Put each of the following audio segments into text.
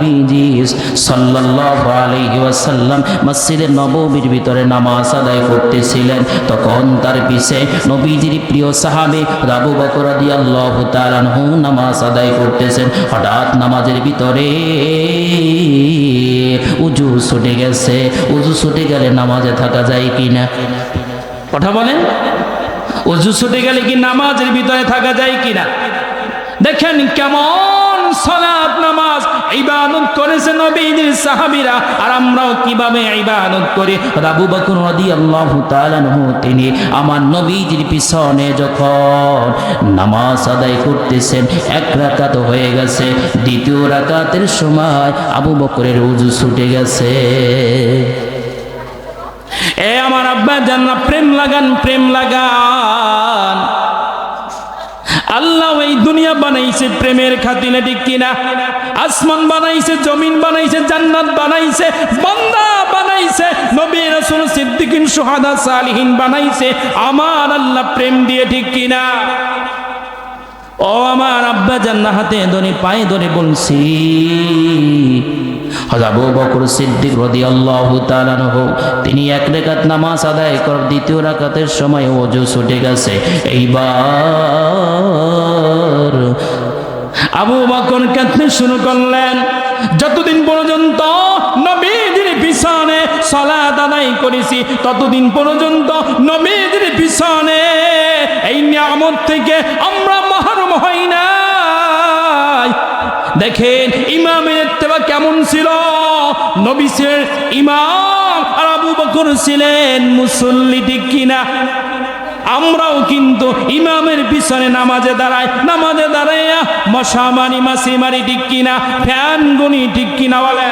নবীজি ভিতরে নামাজ আদায় করতেছিলেন। তখন তার পিছে নবীজির প্রিয় সাহাবে নামাজ আদায় করতেছেন। হঠাৎ নামাজের ভিতরে উজু ছুটে গেছে। উজু ছুটে গেলে নামাজে থাকা যায় কি না কথা বলেন? উজু ছুটে গেলে কি নামাজের ভিতরে থাকা যায় কি না দেখেন কেমন সলাৎ নামাজ ইবাদত করেছে নবীদের সাহাবীরা। আর আমরাও কীভাবে ইবাদত করি? আবু বকর রাদিয়াল্লাহু তাআলা তিনি আমার নবীজির পিছনে যখন নামাজ আদায় করতেছেন, এক রাকাত হয়ে গেছে, দ্বিতীয় রাকাতের সময় আবু বকরের উজু ছুটে গেছে। এ আমার আব্বা জান্না প্রেম লাগান প্রেম লাগান। আল্লাহ এই দুনিয়া বানাইছে প্রেমের খাতিলে ঠিক কিনা? আসমান বানাইছে, জমিন বানাইছে, জান্নাত বানাইছে, বান্দা বানাইছে, নবী রাসূল সিদ্দিকিন, সুহাদা সালিহিন বানাইছে, আমার আল্লাহ প্রেম দিয়ে, ঠিক কিনা? ও আমার আব্বা জান্না হাতে ধরে পায়ে ধরে বলছি আবু সিদ্দিক তিনি এক রাকাত নামাজ আদায় কর দ্বিতীয় রাকাতের সময় ওযু ছুটে গেছে। এইবার আবু বকর কাঁদতে শুরু করলেন, যতদিন পর্যন্ত নবীজির পিছনে সালাত আদায় করেছি, ততদিন পর্যন্ত নবীজির পিছনে এই নিয়ামত থেকে আমরা মাহরুম হই নাই দেখেন ইমামের ইত্তেবা কেমন ছিল? নবিসের ইমাম আর আবু বকর ছিলেন মুসল্লি কিনা? আমরাও কিন্তু ইমামের পিছনে নামাজে দাঁড়ায় নামাজে দাঁড়াইয়া মশা মারি মাসি মারি, ঠিক কিনা? ফ্যান গুনি, ঠিক কিনা বলে?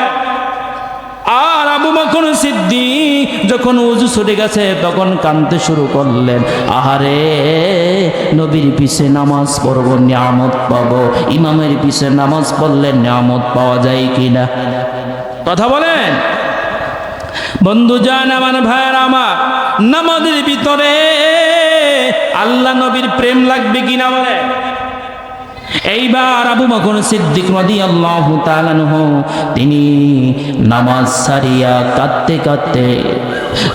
আর আবু বকর সিদ্দিক যখন উজু ছুটে গেছে, তখন কানতে শুরু করলেন, আহারে, নবীর পিছে নামাজ পড়ব, নিয়ামত পাবো। ইমামের পিছে নামাজ পড়লে নিয়ামত পাওয়া যায় কিনা? কথা বলেন? বন্ধু যান আমার, ভাইয়ের আমার, নামাজের ভিতরে আল্লাহ নবীর প্রেম লাগবে কিনা বলে এইবার আবু বকর সিদ্দিক রাদিয়াল্লাহু তাআলা আনহু, তিনি নামাজ সারিয়া কাঁদতে কাঁদতে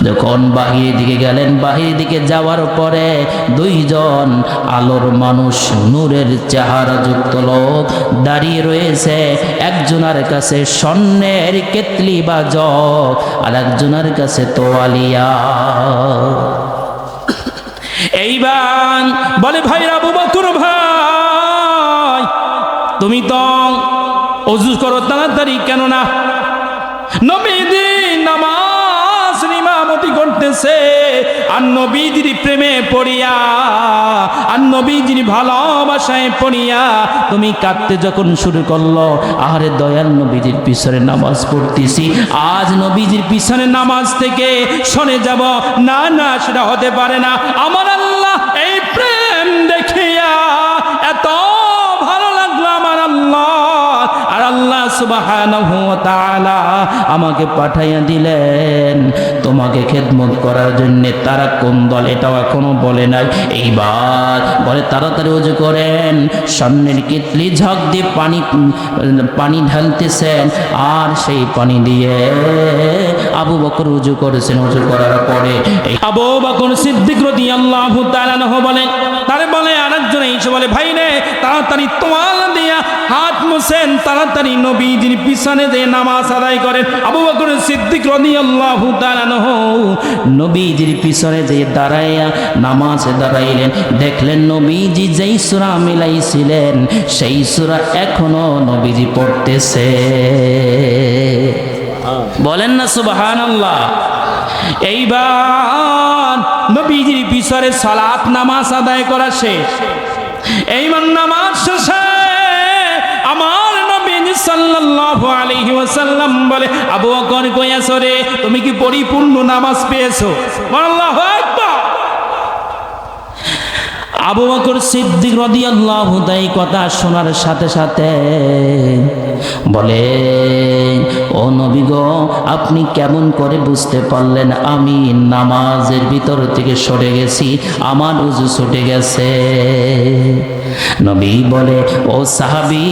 যখন বাহির দিকে গেলেন, বাহির দিকে যাওয়ার পরে দুইজন আলোর মানুষ, নূরের চেহারা যুক্ত লোক দাঁড়িয়ে রয়েছে। একজনের কাছে স্বর্ণের কেতলি বা জগ আর একজনের কাছে তোয়ালিয়া। এইবার বলে ভাই আবু বকর ভাই তুমি তো অজু করো তাড়াতাড়ি কেন না নবীজি নামাজ ইমামতি করতেছে, আর নবীজির প্রেমে পড়িয়া, আর নবীজির ভালোবাসায় পড়িয়া তুমি কাঁদতে যখন শুরু করল, আহারে দয়াল নবীজির পিছনে নামাজ পড়তেছি, আজ নবীজির পিছনে নামাজ থেকে সরে যাব, না না, সেটা হতে পারে না, আমার আমাকে পাঠাইয়া দিলেন। তোমাকে খেদমত করার জন্য তারা কোন দল এটাও এখনও বলে নাই। এইবার বলে তাড়াতাড়ি উজু করেন। সামনের কিতলি ঝক দিয়ে পানি পানি ঢালতেছেন আর সেই পানি দিয়ে আবু বকর উজু করেছেন উজু করার পরে আবু বকর সিদ্দিক তাআলা আনহু বলেন, তারে বলে আরেকজন এসে বলে, ভাই রে, তাড়াতাড়ি তোয়াল দিয়া মুছেন তাড়াতাড়ি নবীজির পিছনে যে নামাজ আদায় করেন, আবু বকর সিদ্দিক রাদিয়াল্লাহু আনহু নবীজির পিছনে যে দাঁড়াইয়া নামাজে দাঁড়াইলেন, দেখলেন নবীজি যেই সূরা মিলাইছিলেন, সেই সূরা এখনও নবীজি পড়তেছে। বলেন না সুবহানাল্লাহ। এইবার নবীজির পিছনে সালাত নামাজ আদায় করা শেষ। এইবার নামাজ শেষে সাল্লাল্লাহু আলাইহি ওয়াসাল্লাম বলে আবু বকর কইয়াছো রে তুমি কি পরিপূর্ণ নামাজ পেয়েছ? আল্লাহু আবু বকর সিদ্দিক রাদিয়াল্লাহু তাই কথা শোনার সাথে সাথে বলে, ও নবী গো, আপনি কেমন করে বুঝতে পারলেন? আমি নামাজের ভিতর থেকে সরে গেছি, আমার উজু ছুটে গেছে। নবী বলে, ও সাহাবি,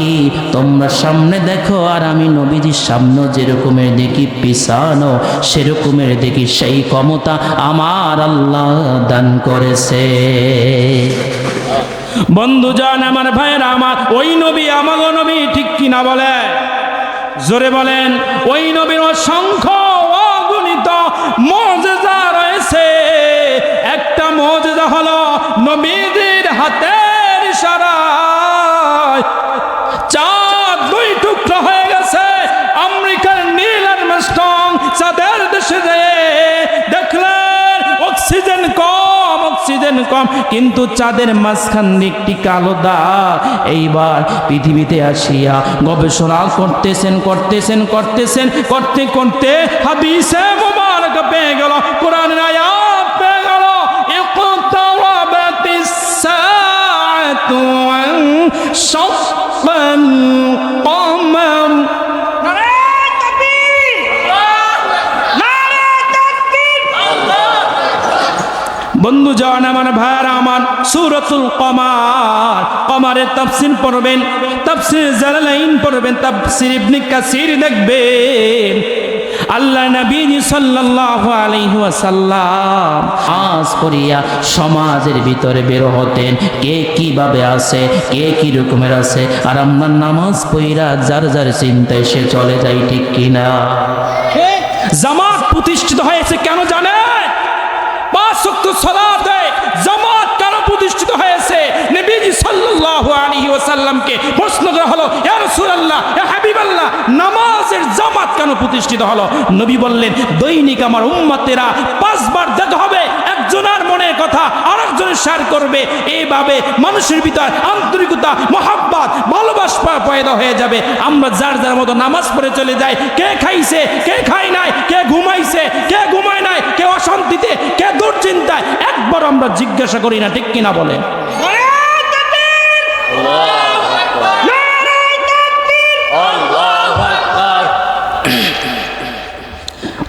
তোমরা সামনে দেখো, আর আমি নবীজির সামনে যেরকমের দেখি পিছানো সেরকমের দেখি সেই ক্ষমতা আমার আল্লাহ দান করেছে। বন্ধু যান আমার ভাইয়েরা আমার, ওই নবী, আমাগো নবী ঠিক কিনা বলে? জোরে বলেন, ওই নবীর অসংখ্য অগুণিত মজেজা রয়েছে। একটা মজেজা হলো নবীদের হাতের ইশারায় অক্সিজেন কম, কিন্তু চাঁদের মাঝখান একটি কালো দাগ। এইবার পৃথিবীতে আসিয়া গবেষণা করতেছেন করতেছেন করতেছেন, করতে করতে হাদিসে মোবারক পেয়ে গেল, কোরআনের আয়াত পেয়ে গেল। ইকতারাবাতিস সাআতু কমর বন্ধু জন আমার ভাইয়ার আমার সুরতুল কমার। কমারের পড়বেন, তাফসির পড়বেন, তাফসির ইবনে কাসির দেখবেন। আল্লাহ সাল্লাল্লাহু আলাইহি ওয়াসাল্লাম আজ করিয়া সমাজের ভিতরে বের হতেন। কে কীভাবে আছে, কে কি রকমের আছে, আর আমরা নামাজ পইরা যার যার চিন্তায় সে চলে যাই ঠিক কিনা? জামাত প্রতিষ্ঠিত হয়েছে কেন জানেন? পাঁচ শক্ত সলাতে জামাত কেন প্রতিষ্ঠিত হয়েছে নবীজি ওয়াসাল্লামকে প্রশ্ন করা হলো, ইয়া হাবিবাল্লাহ, নামাজের জামাত কেন প্রতিষ্ঠিত হলো? নবী বললেন, দৈনিক আমার উম্মতেরা পাঁচবার দেখা হবে, একজনের মনের কথা আরেকজনের শেয়ার করবে। এইভাবে মানুষের ভিতর আন্তরিকতা, মহাব্বত, ভালোবাসা পয়দা হয়ে যাবে। আমরা যার যার মতো নামাজ পড়ে চলে যাই, কে খাইছে, কে খাই নাই, কে ঘুমাইছে, কে ঘুমায় নাই, কে অশান্তিতে, কে দুশ্চিন্তায়, একবার আমরা জিজ্ঞাসা করি না, ঠিক কিনা বলে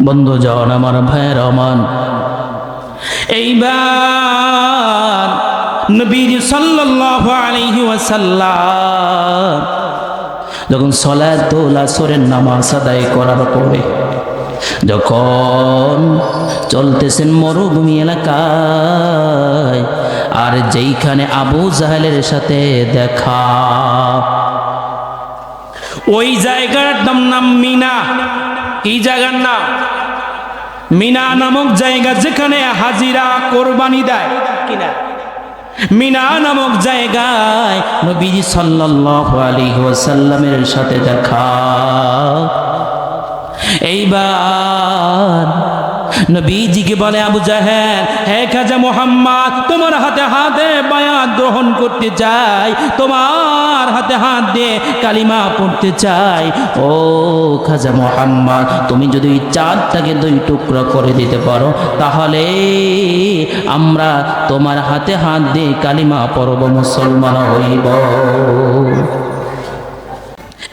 বন্ধু জন আমার ভাইয়ের রমান এইবার নবীজি সাল্লাল্লাহু আলাইহি ওয়াসাল্লাম যখন সলাতুল আসরের নামাজ আদায় করার পরে যখন চলতেছেন মরুভূমি এলাকায়, আর যেইখানে আবু জাহেলের সাথে দেখা, ওই জায়গার নাম মিনা। এই জায়গার নাম মিনা নামক জায়গা যেখানে হাজিরা কোরবানি দেয়। কিনা? মিনা নামক জায়গায় নবীজি সাল্লাল্লাহু আলাইহি ওয়াসাল্লামের সাথে দেখা। এইবার নবীজিকে বলে, আবু জাহেল, হে খাজা মোহাম্মদ, তোমার হাতে হাতে বায়াত গ্রহণ করতে চাই, তোমার হাতে হাত দিয়ে কালিমা পড়তে চাই। ও খাজা মোহাম্মদ, তুমি যদি চাঁদটাকে দুই টুকরো করে দিতে পারো, তাহলে আমরা তোমার হাতে হাত দিয়ে কালিমা পরব মুসলমান হইব।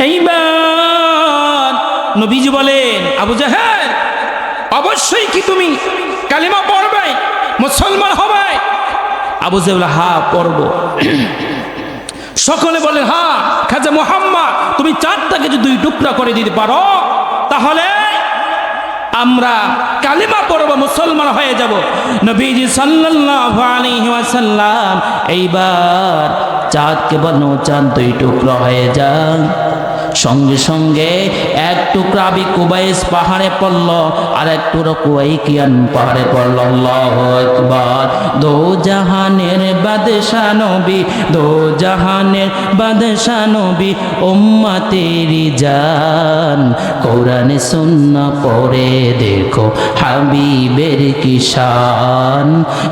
এইবার নবীজি বলেন, আবু জাহেল অবশ্যই কি তুমি কালিমা পড়বে? মুসলমান হবে? আবু জাহেল, হা, পড়ব। সকলে বলেন হা, খাজা মোহাম্মদ, তুমি চারটাকে যদি দুই টুকরা করে দিতে পারো। তাহলে আমরা কালিমা পড়ব, মুসলমান হয়ে যাব। নবীজি সাল্লাল্লাহু আলাইহি ওয়াসাল্লাম, এইবার চাঁদকে বলো চাঁদ দুই টুকরো হয়ে যান সঙ্গে সঙ্গে এক টুকরা আবি কুবাইস পাহাড়ে পড়ল, আর এক টুকরো কুয়াইকিয়ান পাহাড়ে পড়ল। আল্লাহ একবার দো জাহানের বাদশা নবী, দো জাহানের বাদশা নবী, উম্মাতেরি জান। কোরআনে, সুন্না পড়ে দেখো, হাবিবের কিষান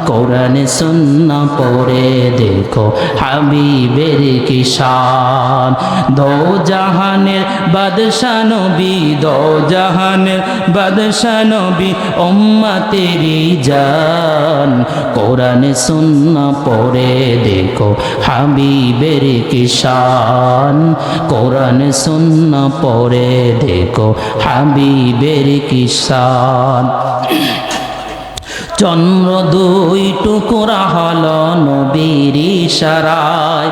কোরআনে, সুন্না পড়ে দেখো, হাবিবের কিষান দো জাহান জাহানের বাদশাহ নবী দো জাহানের বাদশাহ ওম্মা তেরি জান। কোরআন, সুন্না পড়ে দেখো, হাবিবের কিষান কোরআন, সুন্না পড়ে দেখো, হাবিবের কিষান চন্দ্র দুই টুকরা হল নবীর ইশারায়।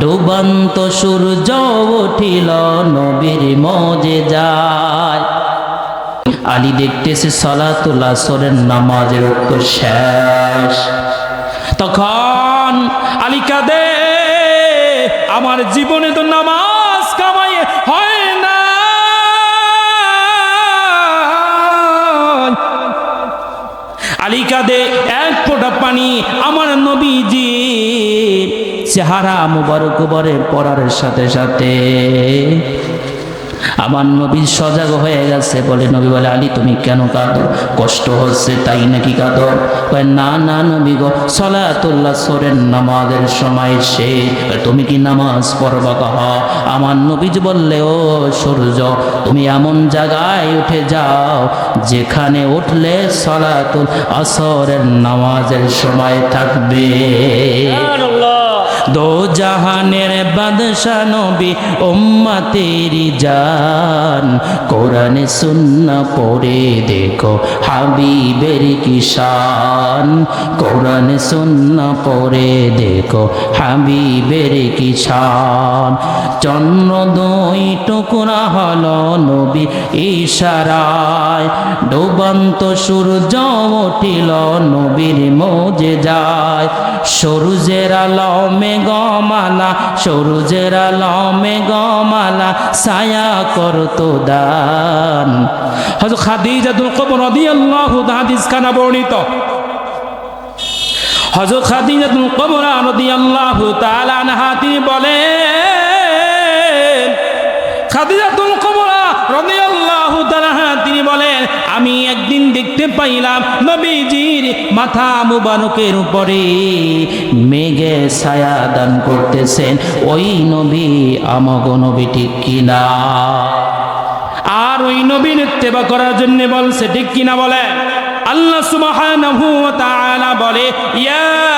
ডুবন্ত সূর্য উঠিল নবীর মজে যায় আলী দেখতেছে সলাতুল্লাহ সরের নামাজের উত্তর শেষ। তখন আলী কাঁদে, আমার জীবনে তো আলী কাঁদে এক ফোঁটা পানি আমার নবীজি। চেহারা মুবারক বরে পড়ার সাথে সাথে আমার নবী সজাগ হয়ে গেছে বলে নবী বলে, আলী, তুমি কেন কাঁদো? কষ্ট হচ্ছে, তাই নাকি কাঁদো? না না নবী গো, সলাতুল্লাহ সরেন নামাজের সময় সে তুমি কি নামাজ পড়বা কহ আমার নবীজ বললে, ও সূর্য, তুমি এমন জায়গায় উঠে যাও যেখানে উঠলে সলাতুল আসরের নামাজের সময় থাকবে। দো জাহানের বাদশা নবী ওম্মা তেরি জান। কোরআনে, সুন্না পড়ে দেখো হাবিবের কিষান কোরআনে, সুন্না পড়ে দেখো হাবিবের কিষান চন্দ্র দুই টুকরা হলো নবী ইশারায়। ডুবন্ত সূর্য উঠিল নবীর মজে যায়। সূর্যের আলো মেঘমালা সূর্যের আলো মেঘমালা ছায়া করতো দান। হযরত খাদিজাতুল কুবরা রাদিয়াল্লাহু হাদিস খানা বর্ণিত। হযরত খাদিজাতুল কুবরা রাদিয়াল্লাহু তাআলা আনহা তিনি বলেন খাদিজাতুল কুবরা রাদিয়াল্লাহু তাআলা তিনি বলেন, আমি একদিন দেখতে পাইলাম নবীজির মাথা মুবারকের উপরে। মেঘে ছায়া দান করতেছেন ওই নবী, আমগ নবী ঠিক কিনা? আর ওই নবীর সেবা করার জন্য বলছে, ঠিক কিনা বলে? আল্লাহ সুবহানাহু ওয়া তাআলা বলে, ইয়া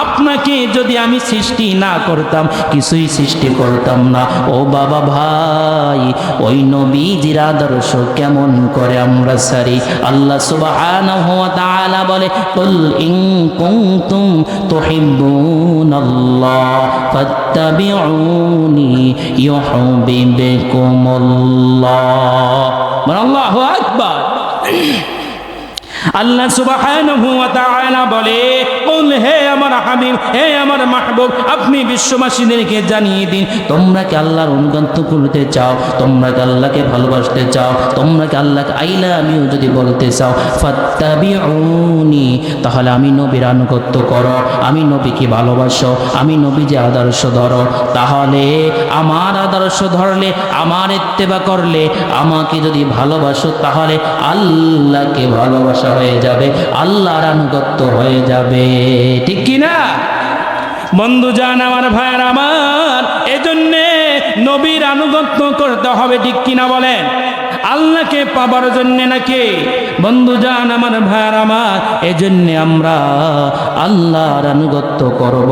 আপনাকে যদি আমি সৃষ্টি না করতাম, কিছুই সৃষ্টি করতাম না। ও বাবা ভাই, ওই নবীজির আদর্শ কেমন করে আমরা সারি? আল্লাহ সুবহানাহু ওয়া তাআলা বলে, কুল ইন কুনতুম তুহিব্বুনাল্লাহ, ফাত্তাবিউনি ইউহিব্বুকুমুল্লাহ। আল্লাহু আকবার। আল্লাহ তাআলা বলে কুল হে আমার হাবিব, হে আমার মাহবুব, আপনি বিশ্ববাসীদেরকে জানিয়ে দিন, তোমরা কি আল্লাহর অনুগন্ত করতে চাও? তোমরা কি আল্লাহকে ভালোবাসতে চাও? তোমরা কি আল্লাহকে আইলা আমিও যদি বলতে চাও? ফাত্তাবিউনি, তাহলে আমি নবীর আনুগত্য করো, আমি নবীকে ভালোবাসো, আমি নবী যে আদর্শ ধরো, তাহলে আমার আদর্শ ধরলে, আমার ইত্তেবা করলে আমাকে যদি ভালোবাসো, তাহলে আল্লাহকে ভালোবাসা হয়ে যাবে, আল্লাহর আনুগত্য হয়ে যাবে। ঠিক কি না বন্ধু যান আমার ভাইয়ের আমার, এজন্যে নবীর আনুগত্য করতে হবে, ঠিক কিনা বলেন? আল্লাহকে পাবার জন্য নাকি? বন্ধু যান আমার ভাইয়ের আমার, এজন্যে আমরা আল্লাহর আনুগত্য করব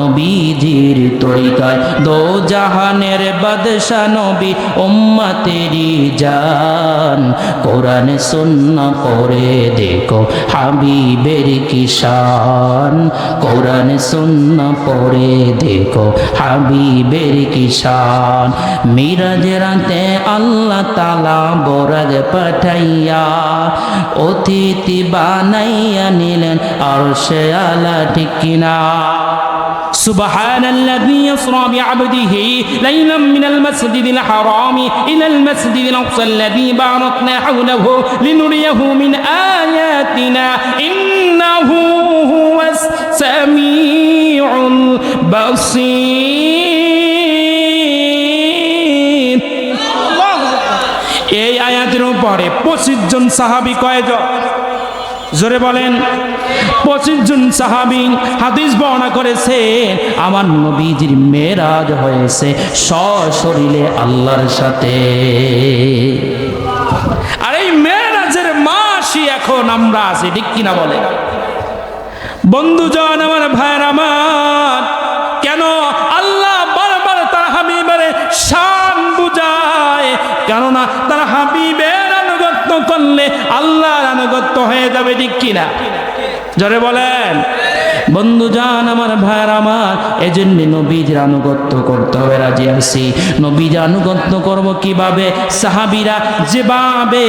নবীজির তরিকায়। দো জাহানের বাদশা নবী উম্মতেরি জান, কোরআনে, সুন্না পড়ে দেখো হাবিবের কিষান কোরআনে, সুন্না পড়ে দেখো হাবিবের কিষান মিরাজ রাতে আল্লাহ তালা বরাগ পাঠাইয়া অতিথি বানাইয়া নিলেন আর সে আলা ঠিক কিনা سبحان الذي يسرى بعبده ليلا من المسجد الحرام إلى المسجد الأقصى الذي باركنا حوله لنريه من آياتنا إنه هو السميع البصير উপরে পঁচিশ জন সাহাবি কয়জন? জোরে বলেন, পঁচিশ জন সাহাবি হাদিস বর্ণনা করেছে, আমার নবীজির মেরাজ হয়েছে সশরীরে আল্লাহর সাথে। আর এই মেয়েরাজের মাসই এখন আমরা আছি, ঠিক কিনা বলে বন্ধুজন আমার ভাইয়ের আমার, কেন আল্লাহ বারবার তার হাবিবের শান বুঝায়? কেননা তার হাবিবের করলে আল্লাহর আনুগত্য হয়ে যাবে, ঠিক কিনা? জোরে বলেন। বন্ধু জান, আমার ভাইয়ের আমার, এজন্য নবীজির আনুগত্য করতে হবে, রাজি আছি। নবীজির আনুগত্য করব কীভাবে? সাহাবিরা যেভাবে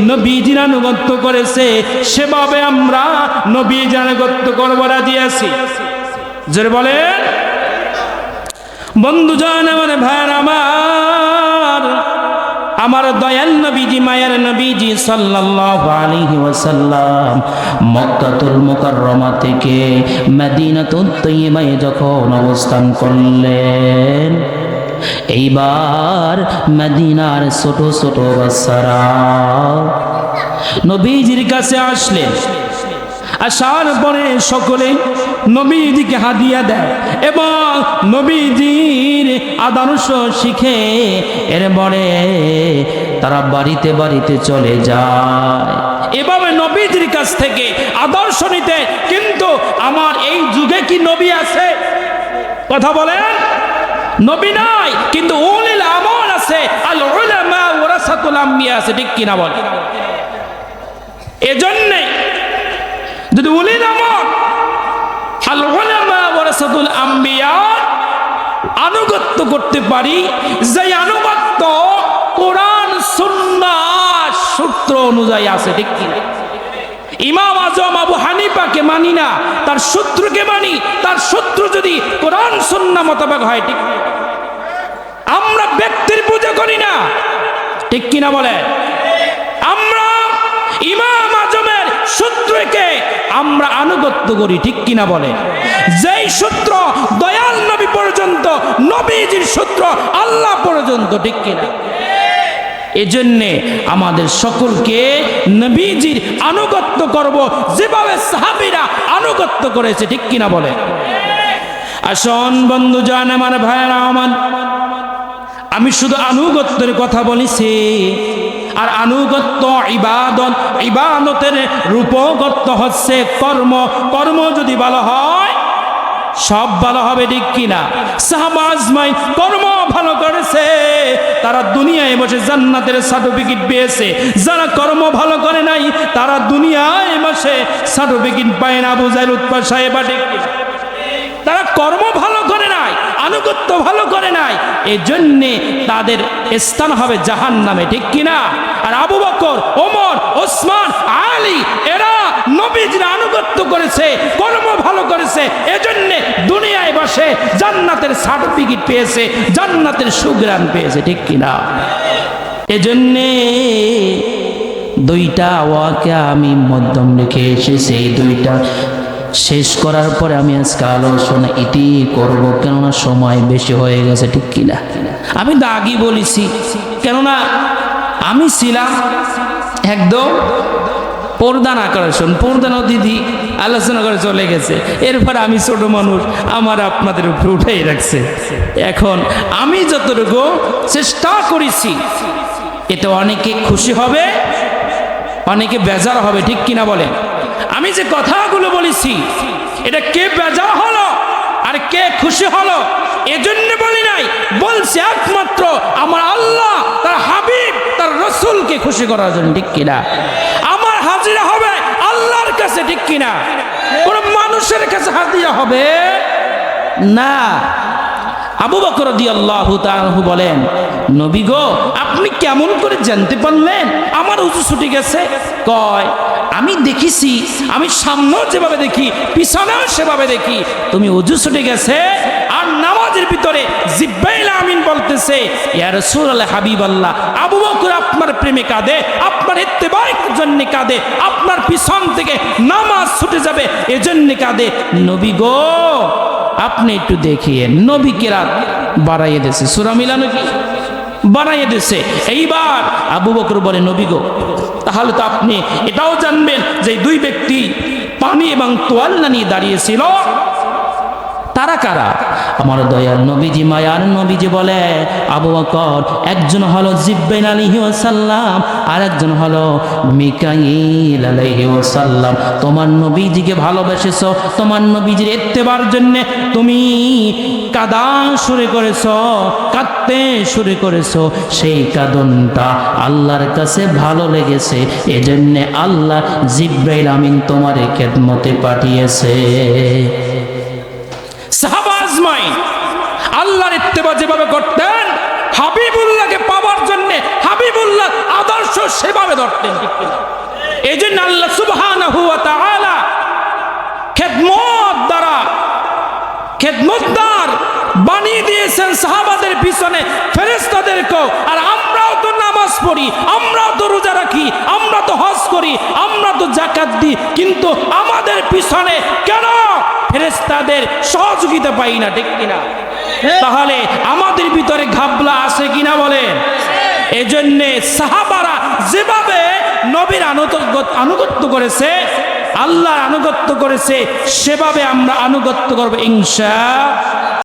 নবীজির আনুগত্য করেছে, সেভাবে আমরা নবীজির আনুগত্য করব, রাজি আছি। জোরে বলেন। বন্ধুজন আমার ভাইয়ের আমার আমার দয়াল নবীজি, মায়ের নবীজি সাল্লাল্লাহু আলাইহি ওয়াসাল্লাম মক্কাতুল মুকাররমা থেকে মদিনাতুত তৈয়বায় যখন অবস্থান করলেন, এইবার মদিনার ছোট ছোট বাচ্চারা নবীজির কাছে আসলেন। আসার পরে সকলে নবীজিকে হাদিয়া দেয় এবং নবীজির আদর্শ শিখে এরপরে তারা বাড়িতে বাড়িতে চলে যায়। এভাবে নবীজির কাছ থেকে আদর্শ নিতে কিন্তু আমার এই যুগে কি নবী আছে? কথা বলেন। নবী নাই, কিন্তু উলিল আমল আছে। আল উলামা ওয়ারাসাতুল আম্বিয়া আছে, ঠিক কিনা বলে এজন্যে যদি উলিল আমল আনুগত্য করতে পারি যে আনুগত্য কোরআন, সুন্নাহ, সূত্র অনুযায়ী আছে কি? ইমাম আজম আবু হানিফাকে মানি না, তার শত্রুকে মানি, তার শত্রু যদি কোরআন, সুন্নাহ মোতাবেক হয়, ঠিক আমরা ব্যক্তির পূজা করি না, ঠিক কিনা বলে আমরা ইমাম সূত্রকে আমরা আনুগত্য করি, ঠিক কিনা বলে? যেই সূত্র দয়াল নবী পর্যন্ত, নবীজির সূত্র আল্লাহ পর্যন্ত, ঠিক কিনা? এজন্যে আমাদের সকলকে নবীজির আনুগত্য করব, যেভাবে সাহাবীরা আনুগত্য করেছে, ঠিক কিনা বলে? আসন বন্ধু জান আমার ভাইয়েরা, আমার আমি শুধু আনুগত্যের কথা বলেছি আর আনুগত্য ইবাদত, ইবাদতের রূপগত্য হচ্ছে কর্ম। কর্ম যদি ভালো হয়, সব ভালো হবে, ঠিক কিনা? সাহাবাজমাই কর্ম ভালো করেছে, তারা দুনিয়ায় বসে জান্নাতের সার্টিফিকেট পেয়েছে। যারা কর্ম ভালো করে নাই, তারা দুনিয়ায় বসে সার্টিফিকেট পায় না বুঝায় উৎপাদ সাহেব তারা কর্ম আনুগত্য ভালো করে নাই এই জন্যে তাদের স্থান হবে জাহান নামে ঠিক কিনা? আর আবু বকর, ওমর, ওসমান, আলী, এরা নবীজির আনুগত্য করেছে, কর্ম ভালো করেছে, এজন্যে দুনিয়ায় বসে জান্নাতের সার্টিফিকেট পেয়েছে, জান্নাতের সুগ্রাম পেয়েছে, ঠিক কিনা? এজন্যে দুইটা ওয়াকে আমি মধ্যম রেখে এসেছি দুইটা শেষ করার পরে আমি আজকে আলোচনা ইতি করব, কেননা সময় বেশি হয়ে গেছে, ঠিক কিনা আমি তো আগেই বলেছি, কেননা আমি ছিলাম একদম না করে, শোন পর্দানো দিদি আলোচনা করে চলে গেছে। এরপর আমি ছোট মানুষ, আমার আপনাদের উপরে উঠেই রাখছে। এখন আমি যতটুকু চেষ্টা করেছি, এতে অনেকে খুশি হবে, অনেকে বেজার হবে, ঠিক কিনা বলে আমি যে কথাগুলো বলেছি, এটা কে বেজা হলো আর কে খুশি হলো, এজন্য বলি নাই। বলছে একমাত্র আমার আল্লাহ, তার হাবিব, তার রসুলকে খুশি করার জন্য, ঠিক কিনা? আমার হাজিরা হবে আল্লাহর কাছে, ঠিক কিনা? কোন মানুষের কাছে হাজিরা হবে না। আবু বকর রাদিয়াল্লাহু তাআলা বলেন, নবী গো, আপনি কেমন করে জানতে পারলেন? আমার উজু ছুটে গেছে। কয়, আমি দেখেছি, আমি সামনেও যেভাবে দেখি, পিছনেও সেভাবে দেখি। তুমি উজু ছুটে গেছে আর নামাজের ভিতরে জিব্বাইল আমিন বলতেছে, ইয়া রাসূলুল্লাহ, হাবিবাল্লাহ, আবু বকর আপনার প্রেমে কাঁদে, আপনার ইত্তেবায়ের জন্য কাঁদে, আপনার পিছন থেকে নামাজ ছুটে যাবে, এজন্য কাঁদে। নবী গো আপনি একটু দেখিয়ে নবী কেরাত বাড়াইয়ে দিয়েছে। সুরা মিলানো কি? বাড়াইয়ে দিয়েছে। এইবার আবু বকর বলে, নবী গো, তাহলে তো আপনি এটাও জানবেন যে দুই ব্যক্তি পানি এবং তোয়াল্লা নিয়ে দাঁড়িয়েছিল। তারা কারা? আমার দয়াল নবীজি, মায়ার নবীজি বলে, আবু বকর, একজন হলো জিব্বাইন আলাইহি ওয়াসাল্লাম আর একজন হলো মিকাইল আলাইহি ওয়াসাল্লাম। তোমার নবীজিকে ভালোবেসেছো, তোমার নবীজির এত্তেবার জন্য তুমি কাদা শুরু করেছ, কাঁদতে শুরু করেছ। সেই কাদনটা আল্লাহর কাছে ভালো লেগেছে, এজন্য আল্লাহ জিব্রাইল আমিন তোমারে খেদমতে পাঠিয়েছে সাহাবাজমাই আল্লাহর ইত্তেবা যেভাবে করতেন, হাবিবুল্লাহকে পাওয়ার জন্য হাবিবুল্লাহ আদর্শ সেভাবে ধরতেন? এই জন্য আল্লাহ তাআলা খেদমত দ্বারা খেদমতদার বানিয়ে দিয়েছেন সাহাবাদের পিছনে ফেরেস্তাদেরকেও আর আমরাও তো নামাজ পড়ি, আমরাও তো রোজা রাখি, আমরা তো হজ করি, আমরা তো জাকাত দিই, কিন্তু আমাদের পিছনে কেন ফেরেস্তাদের সহযোগিতা পাই না ঠিক কিনা তাহলে আমাদের ভিতরে ঘাবলা আছে কিনা বলেন। এজন্যে সাহাবারা যেভাবে নবীর আনুগত্য করেছে, আল্লাহর আনুগত্য করেছে, সেভাবে আমরা আনুগত্য করব ইনশা